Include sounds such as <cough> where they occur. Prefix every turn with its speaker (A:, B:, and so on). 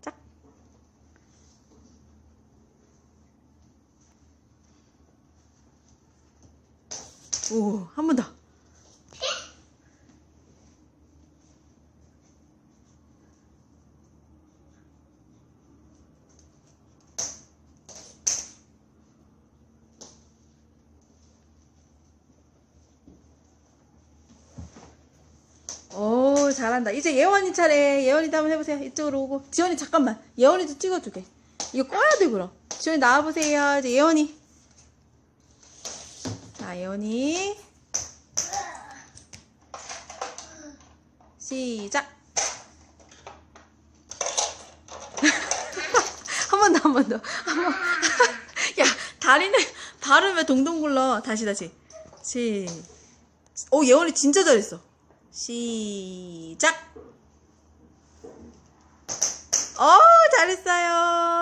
A: 짝. 오, 한 번 더. 오, 잘한다. 이제 예원이 차례. 예원이도 한번 해보세요. 이쪽으로 오고. 지원이 잠깐만. 예원이도 찍어주게. 이거 꺼야 돼, 그럼. 지원이 나와보세요. 이제 예원이. 자, 예원이. 시작. <laughs> 한 번 더, 한 번 더. 한 번. 야, 다리는, 왜 동동 굴러? 다시, 다시. 시. 오, 예원이 진짜 잘했어. 시작. 어, 잘했어요.